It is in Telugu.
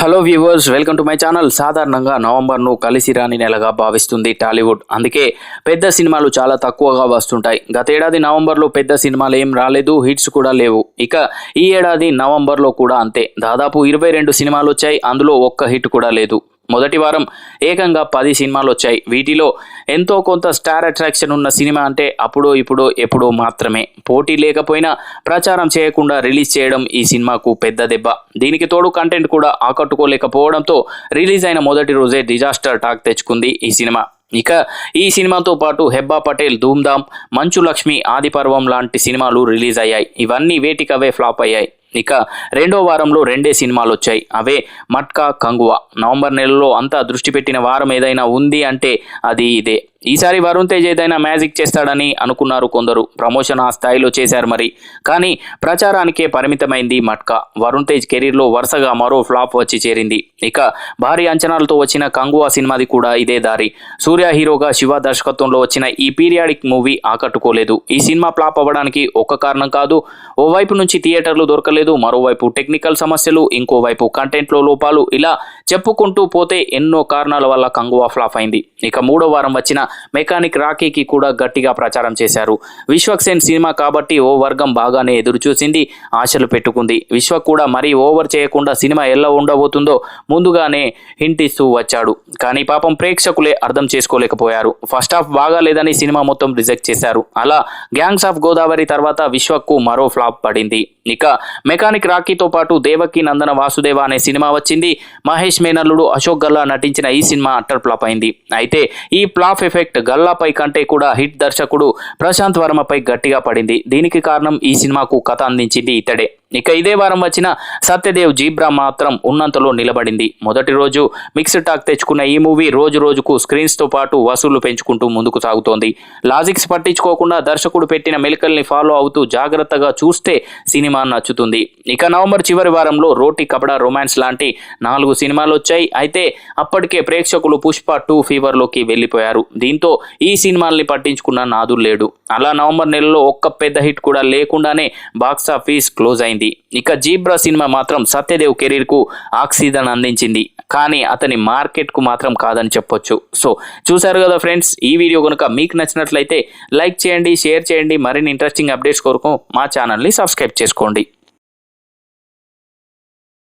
Hello viewers welcome to my channel సాధారణంగా నవంబర్ను కలిసి రాని నెలగా భావిస్తుంది టాలీవుడ్. అందుకే పెద్ద సినిమాలు చాలా తక్కువగా వస్తుంటాయి. గతేడాది నవంబర్లో పెద్ద సినిమాలు ఏం రాలేదు హిట్స్ కూడా లేవు. ఇక ఈ ఏడాది నవంబర్లో కూడా అంతే. దాదాపు ఇరవై రెండు సినిమాలు వచ్చాయి అందులో ఒక్క హిట్ కూడా లేదు. మొదటి వారం ఏకంగా పది సినిమాలు వచ్చాయి. వీటిలో ఎంతో కొంత స్టార్ అట్రాక్షన్ ఉన్న సినిమా అంటే అప్పుడో ఇప్పుడో ఎప్పుడో మాత్రమే. పోటీ లేకపోయినా ప్రచారం చేయకుండా రిలీజ్ చేయడం ఈ సినిమాకు పెద్ద దెబ్బ. దీనికి తోడు కంటెంట్ కూడా ఆకట్టుకోలేకపోవడంతో రిలీజ్ అయిన మొదటి రోజే డిజాస్టర్ టాక్ తెచ్చుకుంది ఈ సినిమా. ఇక ఈ సినిమాతో పాటు హెబ్బా పటేల్ ధూమ్ధామ్ మంచు లక్ష్మి ఆదిపర్వం లాంటి సినిమాలు రిలీజ్ అయ్యాయి. ఇవన్నీ వేటికవే ఫ్లాప్ అయ్యాయి. ఇక రెండో వారంలో రెండే సినిమాలు వచ్చాయి. అవే మట్కా కంగువా. నవంబర్ నెలలో అంతా దృష్టి పెట్టిన వారం ఏదైనా ఉంది అంటే అది ఇదే. ఈసారి వరుణ్ తేజ్ ఏదైనా మ్యాజిక్ చేస్తాడని అనుకున్నారు కొందరు. ప్రమోషన్ ఆ స్థాయిలో చేశారు మరి. కానీ ప్రచారానికే పరిమితమైంది మట్కా. వరుణ్ తేజ్ కెరీర్లో వరుసగా మరో ఫ్లాప్ వచ్చి చేరింది. ఇక భారీ అంచనాలతో వచ్చిన కంగువా సినిమాది కూడా ఇదే దారి. సూర్య హీరోగా శివ దర్శకత్వంలో వచ్చిన ఈ పీరియాడిక్ మూవీ ఆకట్టుకోలేదు. ఈ సినిమా ఫ్లాప్ అవ్వడానికి ఒక కారణం కాదు. ఓవైపు నుంచి థియేటర్లు దొరకలేదు. మరోవైపు టెక్నికల్ సమస్యలు ఇంకోవైపు కంటెంట్లో లోపాలు ఇలా చెప్పుకుంటూ పోతే ఎన్నో కారణాల వల్ల కంగువా ఫ్లాప్ అయింది. ఇక మూడో వారం వచ్చిన మెకానిక్ రాకీకి కూడా గట్టిగా ప్రచారం చేశారు. విశ్వక్సేన్ సినిమా కాబట్టి ఓ వర్గం బాగానే ఎదురు చూసింది ఆశలు పెట్టుకుంది. విశ్వ కూడా మరీ ఓవర్ చేయకుండా సినిమా ఎలా ఉండబోతుందో ముందుగానే హింట్ ఇస్తూ వచ్చాడు. కానీ పాపం ప్రేక్షకులే అర్థం చేసుకోలేకపోయారు. ఫస్ట్ హాఫ్ బాగాలేదని సినిమా మొత్తం రిజెక్ట్ చేశారు. అలా గ్యాంగ్స్ ఆఫ్ గోదావరి తర్వాత విశ్వకు మరో ఫ్లాప్ పడింది. ఇక మెకానిక్ రాకీతో పాటు దేవకి నందన వాసుదేవ అనే సినిమా వచ్చింది. మహేష్ మేనల్లుడు అశోక్ గల్లా నటించిన ఈ సినిమా అట్టర్ ఫ్లాప్ అయింది. అయితే ఈ ఫ్లాప్ ఎఫెక్ట్ గల్లాపై కంటే కూడా హిట్ దర్శకుడు ప్రశాంత్ వర్మపై గట్టిగా పడింది. దీనికి కారణం ఈ సినిమాకు కథ అందించింది ఇతడే. ఇక ఇదే వారం వచ్చిన సత్యదేవ్ జీబ్రా మాత్రం ఉన్నంతలో నిలబడింది. మొదటి రోజు మిక్స్డ్ టాక్ తెచ్చుకున్న ఈ మూవీ రోజు రోజుకు స్క్రీన్స్తో పాటు వసూళ్ళు పెంచుకుంటూ ముందుకు సాగుతోంది. లాజిక్స్ పట్టించుకోకుండా దర్శకుడు పెట్టిన మెలికల్ని ఫాలో అవుతూ జాగ్రత్తగా చూస్తే సినిమా నచ్చుతుంది. ఇక నవంబర్ చివరి వారంలో రోటీ కబడా రొమాన్స్ లాంటి నాలుగు సినిమాలు వచ్చాయి. అయితే అప్పటికే ప్రేక్షకులు పుష్ప టూ ఫీవర్లోకి వెళ్ళిపోయారు. దీంతో ఈ సినిమాల్ని పట్టించుకున్న నాదు లేడు. అలా నవంబర్ నెలలో ఒక్క పెద్ద హిట్ కూడా లేకుండానే బాక్స్ ఆఫీస్ క్లోజ్ అయింది ఇక జీబ్రా సినిమా మాత్రం సత్యదేవ్ కెరీర్కు ఆక్సిజన్ అందించింది. కానీ అతని మార్కెట్కు మాత్రం కాదని చెప్పొచ్చు. సో చూసారు కదా ఫ్రెండ్స్ ఈ వీడియో కనుక మీకు నచ్చినట్లయితే లైక్ చేయండి షేర్ చేయండి. మరిన్ని ఇంట్రెస్టింగ్ అప్డేట్స్ కొరకు మా ఛానల్ని సబ్స్క్రైబ్ చేసుకోండి.